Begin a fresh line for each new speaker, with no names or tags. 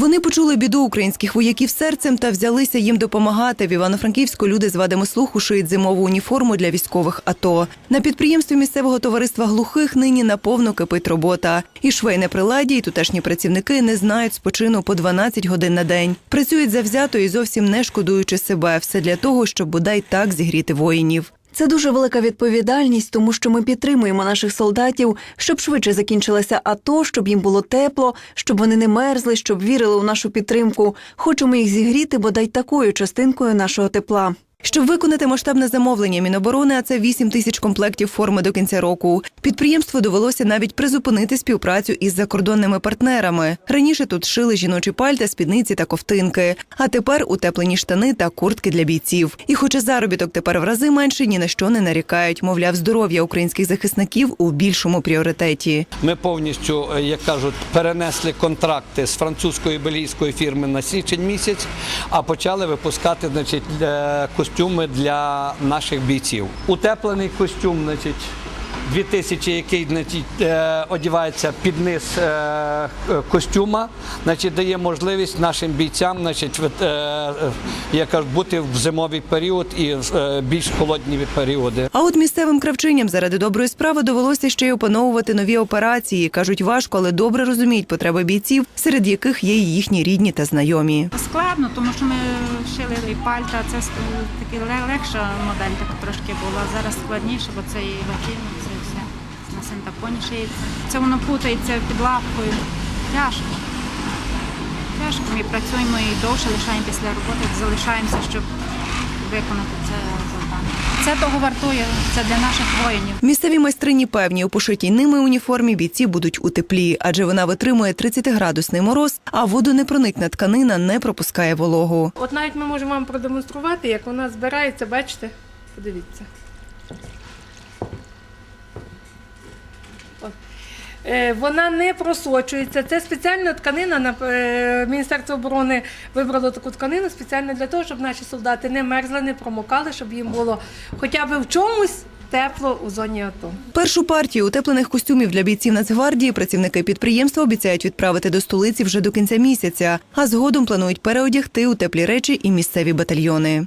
Вони почули біду українських вояків серцем та взялися їм допомагати. В Івано-Франківську люди з вадами слуху шиють зимову уніформу для військових АТО. На підприємстві місцевого товариства глухих нині наповно кипить робота. І швейне приладдя, і тутешні працівники не знають спочину по 12 годин на день. Працюють завзято і зовсім не шкодуючи себе. Все для того, щоб бодай так зігріти воїнів. Це дуже велика відповідальність, тому що ми підтримуємо наших солдатів, щоб швидше закінчилося АТО, щоб їм було тепло, щоб вони не мерзли, щоб вірили у нашу підтримку. Хочемо їх зігріти бодай такою частинкою нашого тепла. Щоб виконати масштабне замовлення Міноборони, а це 8 тисяч комплектів форми до кінця року. Підприємству довелося навіть призупинити співпрацю із закордонними партнерами. Раніше тут шили жіночі пальта, спідниці та ковтинки. А тепер утеплені штани та куртки для бійців. І хоча заробіток тепер в рази менше, ні на що не нарікають. Мовляв, здоров'я українських захисників у більшому пріоритеті.
Ми повністю, е, як кажуть, перенесли контракти з французької і фірми на січень місяць, а почали випускати значить, е, костюми для наших бійців. Утеплений костюм, значить. 2000, який значить, е, одягається під низ е, костюма, значить, дає можливість нашим бійцям значить, е, е, як бути в зимовий період і в е, більш холодні періоди.
А от місцевим кравчиням заради доброї справи довелося ще й опановувати нові операції. кажуть, важко, але добре розуміють потреби бійців, серед яких є й їхні рідні та знайомі.
Складно, тому що ми шили і пальта, це таки ле- легша модель така трошки була. Зараз складніше, бо це і все на синтапоні шиється. Це воно путається під лапкою. Тяжко. Тяжко. Ми працюємо і довше лишаємо після роботи, залишаємося, щоб виконати це завдання. Це того вартує, це для наших воїнів.
Місцеві майстрині певні, у пошитій ними уніформі бійці будуть у теплі, адже вона витримує 30-градусний мороз, а водонепроникна тканина не пропускає вологу.
От навіть ми можемо вам продемонструвати, як вона збирається, бачите? Подивіться. От. Е, Вона не просочується. Це спеціальна тканина. на- е, Міністерство оборони вибрало таку тканину спеціально для того, щоб наші солдати не мерзли, не промокали, щоб їм було хоча б в чомусь тепло у зоні АТО.
Першу партію утеплених костюмів для бійців Нацгвардії працівники підприємства обіцяють відправити до столиці вже до кінця місяця, а згодом планують переодягти у теплі речі і місцеві батальйони.